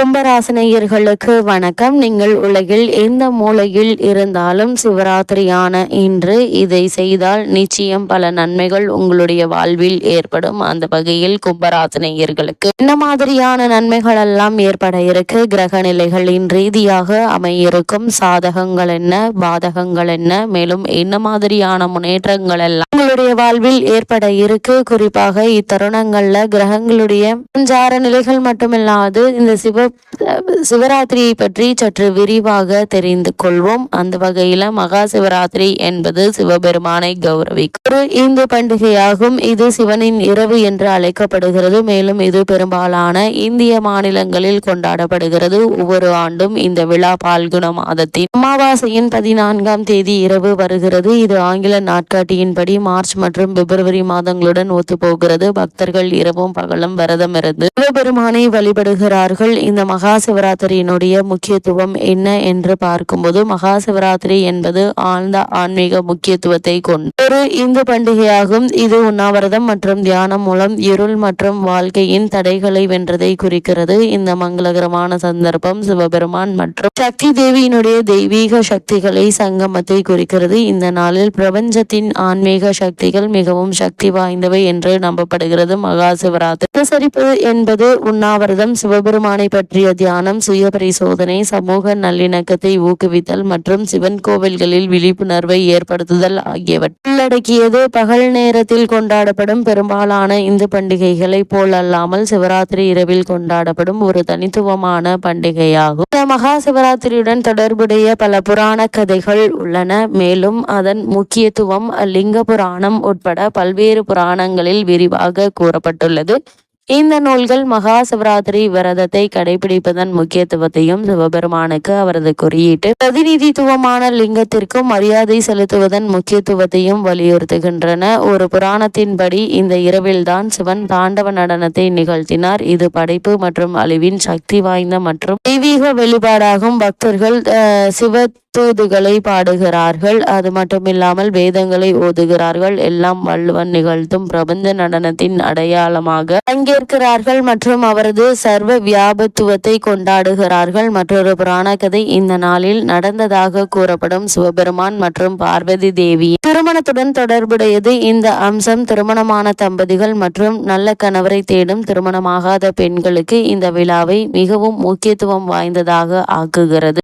கும்பராசினியர்களுக்கு வணக்கம். நீங்கள் உலகில் எந்த மூலையில் இருந்தாலும் சிவராத்திரியான இன்று இதை செய்தால் நிச்சயம் பல நன்மைகள் உங்களுடைய வாழ்வில் ஏற்படும். அந்த வகையில் கும்பராசினியர்களுக்கு என்ன மாதிரியான நன்மைகள் எல்லாம் ஏற்பட இருக்கு? கிரக நிலைகளின் ரீதியாக அமையிருக்கும் சாதகங்கள் என்ன? பாதகங்கள் என்ன? மேலும் என்ன மாதிரியான முன்னேற்றங்கள் எல்லாம் உங்களுடைய வாழ்வில் ஏற்பட இருக்கு? குறிப்பாக இத்தருணங்கள்ல கிரகங்களுடைய சஞ்சார நிலைகள் மட்டுமில்லாது இந்த சிவ சிவராத்திரியை பற்றி சற்று விரிவாக தெரிந்து கொள்வோம். அந்த வகையில மகா சிவராத்திரி என்பது சிவபெருமானை கௌரவிக்கும். ஒரு இந்து பண்டிகையாகும். இது சிவனின் இரவு என்று அழைக்கப்படுகிறது. மேலும் இது பெரும்பாலான இந்திய மாநிலங்களில் கொண்டாடப்படுகிறது. ஒவ்வொரு ஆண்டும் இந்த விழா பால்குண மாதத்தின் அமாவாசையின் பதினான்காம் தேதி இரவு வருகிறது. இது ஆங்கில நாட்காட்டியின்படி மார்ச் மற்றும் பிப்ரவரி மாதங்களுடன் ஒத்துப்போகிறது. பக்தர்கள் இரவும் பகலும் விரதம் இருந்து சிவபெருமானை வழிபடுகிறார்கள். இந்த மகா சிவராத்திரியினுடைய முக்கியத்துவம் என்ன என்று பார்க்கும்போது மகா சிவராத்திரி என்பது ஆழ்ந்த ஆன்மீக முக்கியத்துவத்தை கொண்டு ஒரு இந்து பண்டிகையாகும். இது உண்ணாவிரதம் மற்றும் தியானம் மூலம் இருள் மற்றும் வாழ்க்கையின் தடைகளை வென்றதை குறிக்கிறது. இந்த மங்களகரமான சந்தர்ப்பம் சிவபெருமான் மற்றும் சக்தி தேவியினுடைய தெய்வீக சக்திகளை சங்கமத்தை குறிக்கிறது. இந்த நாளில் பிரபஞ்சத்தின் ஆன்மீக சக்திகள் மிகவும் சக்தி வாய்ந்தவை என்று நம்பப்படுகிறது. மகா சிவராத்திரி. உபசரிப்பு என்பது உண்ணாவிரதம் சிவபெருமானை பற்றிய தியானம் சுய பரிசோதனை சமூக நல்லிணக்கத்தை ஊக்குவித்தல் மற்றும் சிவன் கோவில்களில் விழிப்புணர்வை ஏற்படுத்துதல் ஆகியவற்றை உள்ளடக்கியது. பகல் நேரத்தில் கொண்டாடப்படும் பெரும்பாலான இந்து பண்டிகைகளை போலல்லாமல் சிவராத்திரி இரவில் கொண்டாடப்படும் ஒரு தனித்துவமான பண்டிகையாகும். மகா சிவராத்திரியுடன் தொடர்புடைய பல புராண கதைகள் உள்ளன. மேலும் அதன் முக்கியத்துவம் லிங்க புராணம் உட்பட பல்வேறு புராணங்களில் விரிவாக கூறப்பட்டுள்ளது. இந்த நூல்கள் மகா சிவராத்திரி விரதத்தை கடைபிடிப்பதன் முக்கியத்துவத்தையும் சிவபெருமானுக்கு அவரது குறியீட்டு பிரதிநிதித்துவமான லிங்கத்திற்கும் மரியாதை செலுத்துவதன் முக்கியத்துவத்தையும் வலியுறுத்துகின்றன. ஒரு புராணத்தின்படி இந்த இரவில்தான் சிவன் தாண்டவ நடனத்தை நிகழ்த்தினார். இது படைப்பு மற்றும் அழிவின் சக்தி வாய்ந்த மற்றும் தெய்வீக வெளிப்பாடாகும். பக்தர்கள் சிவ தூதுகளை பாடுகிறார்கள். அது மட்டுமில்லாமல் வேதங்களை ஓதுகிறார்கள். எல்லாம் வள்ளுவன் நிகழ்த்தும் பிரபஞ்ச நடனத்தின் அடையாளமாக அங்கே பங்கேற்கிறார்கள் மற்றும் அவரது சர்வ வியாபத்துவத்தை கொண்டாடுகிறார்கள். மற்றொரு புராண கதை இந்த நாளில் நடந்ததாக கூறப்படும். சிவபெருமான் மற்றும் பார்வதி தேவி திருமணத்துடன் தொடர்புடையது. இந்த அம்சம் திருமணமான தம்பதிகள் மற்றும் நல்ல கணவரை தேடும் திருமணமாகாத பெண்களுக்கு இந்த விழாவை மிகவும் முக்கியத்துவம் வாய்ந்ததாக ஆக்குகிறது.